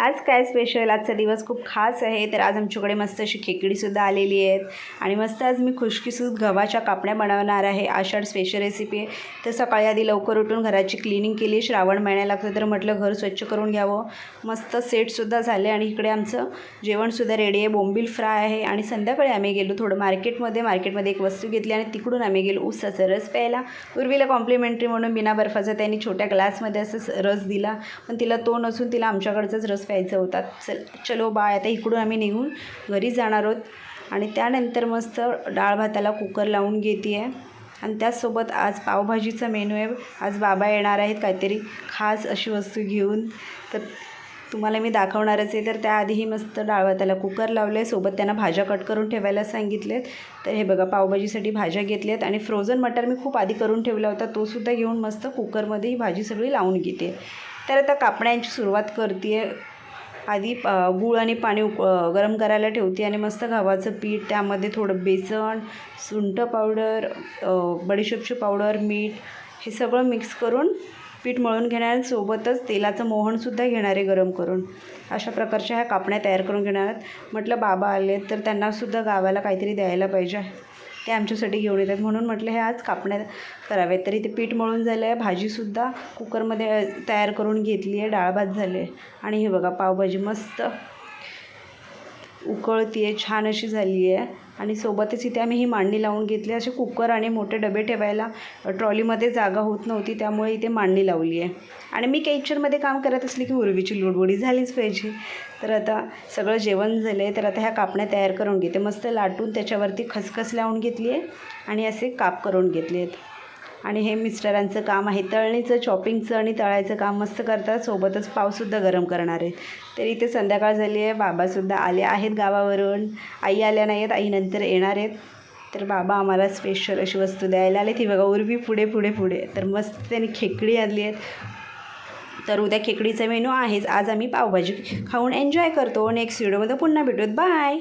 आज काय स्पेशल आजचा दिवस खूप खास आहे. तर आज आमच्याकडे मस्त अशी खेकडीसुद्धा आलेली आहेत. आणि मस्त आज मी खुशकीसूद गव्हाच्या कापण्या बनवणार आहे. आषाढ स्पेशल रेसिपी आहे. तर सकाळी आधी लवकर उठून घराची क्लिनिंग केली. श्रावण महिन्या लागतं तर म्हटलं घर स्वच्छ करून घ्यावं. मस्त सेटसुद्धा झाले. आणि इकडे आमचं जेवणसुद्धा रेडी आहे. बोंबील फ्राय आहे. आणि संध्याकाळी आम्ही गेलो. थोडं मार्केटमध्ये मार्केटमध्ये एक वस्तू घेतली आणि तिकडून आम्ही गेलो ऊसाचा रस प्यायला. उर्वीला कॉम्प्लिमेंटरी म्हणून बिना बर्फाचा त्यांनी छोट्या ग्लासमध्ये असं रस दिला. पण तिला तो नसून तिला आमच्याकडचाच रस प्यायचं होतात. चल चलो बाय आता इकडून आम्ही निघून घरी जाणार आहोत. आणि त्यानंतर मस्त डाळ भाताला कुकर लावून घेते आहे आणि त्याचसोबत आज पावभाजीचा मेनू आहे. आज बाबा येणार आहेत काहीतरी खास अशी वस्तू घेऊन. तर तुम्हाला मी दाखवणारच आहे. तर त्याआधीही मस्त डाळ भाताला कुकर लावलं आहे सोबत त्यांना भाज्या कट करून ठेवायला सांगितलेत. तर हे बघा पावभाजीसाठी भाज्या घेतल्यात. आणि फ्रोझन मटर मी खूप आधी करून ठेवला होता. तोसुद्धा घेऊन मस्त कुकरमध्ये ही भाजी सगळी लावून घेते. तर आता कापण्याची सुरुवात करते आधी गूळ आणि पाणी उक गरम करायला ठेवते आणि मस्त गव्हाचं पीठ त्यामध्ये थोडं बेसन सुंठ पावडर बडीशेपची पावडर मीठ हे सगळं मिक्स करून पीठ मळून घेणार आणि सोबतच तेलाचं मोहनसुद्धा घेणार आहे गरम करून. अशा प्रकारच्या ह्या कापण्या तयार करून घेणार आहेत. म्हटलं बाबा आले तर त्यांनासुद्धा गावाला काहीतरी द्यायला पाहिजे. ते आमच्यासाठी घेऊन येतात. म्हणून म्हटलं हे आज कापण्यात करावे. तरी ते पीठ मळून झालं आहे भाजीसुद्धा कुकरमध्ये तयार करून घेतली आहे डाळ भात झाले आणि हे बघा पावभाजी मस्त उकळती आहे छान अशी झाली आहे. आणि सोबतच इथे आम्ही ही मांडणी लावून घेतली. असे कुकर आणि मोठे डबे ठेवायला ट्रॉलीमध्ये जागा होत नव्हती त्यामुळे इथे मांडणी लावली आहे. आणि मी किचनमध्ये काम करत असली की उर्वीची लुडबुडी झालीच पाहिजे. तर आता सगळं जेवण झालं आहे तर आता ह्या कापण्या तयार करून घेते. मस्त लाटून त्याच्यावरती खसखस लावून घेतली आहे आणि असे काप करून घेतले आहेत आणि हे मिस्टरांचं काम आहे. तळणीचं चॉपिंगचं आणि तळायचं काम मस्त करतात. सोबतच पावसुद्धा गरम करणार आहेत. तर इथे संध्याकाळ झाली आहे. बाबासुद्धा आले आहेत गावावरून. आई आल्या नाही आहेत आई नंतर येणार आहेत. तर बाबा आम्हाला स्पेशल अशी वस्तू द्यायला आली ती बघा उर्वी पुढे पुढे पुढे. तर मस्त त्यांनी खेकडी आणली आहेत. तर उद्या खेकडीचा मेनू आहेच. आज आम्ही पावभाजी खाऊन एन्जॉय करतो. नेक्स्ट व्हिडिओमध्ये पुन्हा भेटूत बाय